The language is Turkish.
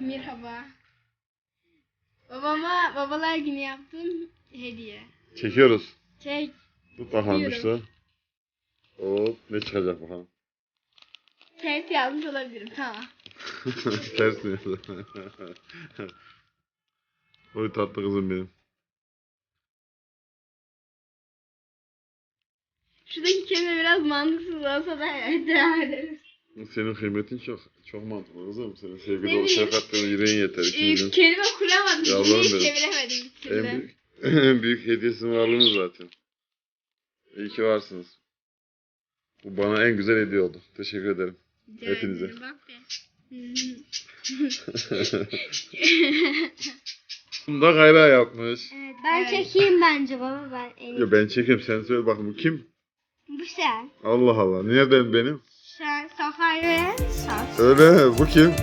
Merhaba. Babama babalar günü yaptım hediye. Çekiyoruz. Çek. Tut bakalım Çekiyorum. işte. Hop ne çıkacak bakalım. Ters yazmış olabilirim. Tamam. Ters mi? Oy tatlı kızım benim. Şuradaki kelime biraz mantıksız olsa da evet devam ederiz. Senin kıymetin çok. Çok mantıklı kızım. Senin sevgi dolu şefkatlerin yüreğin yeter. Ee, İkimizin kelime kuramadım. Yavrum Cümleyi benim. çeviremedim en büyük, en büyük hediyesi varlığınız zaten. İyi ki varsınız. Bu bana en güzel hediye oldu. Teşekkür ederim. Rica hepinize. ederim, Bak be. Bunu da Kayra yapmış. Evet, ben Evet. çekeyim bence baba ben en Ya ben çekeyim sen söyle bakın bu kim? Bu sen. Allah Allah. Nereden benim? Sakarya Sas. Öyle bu kim?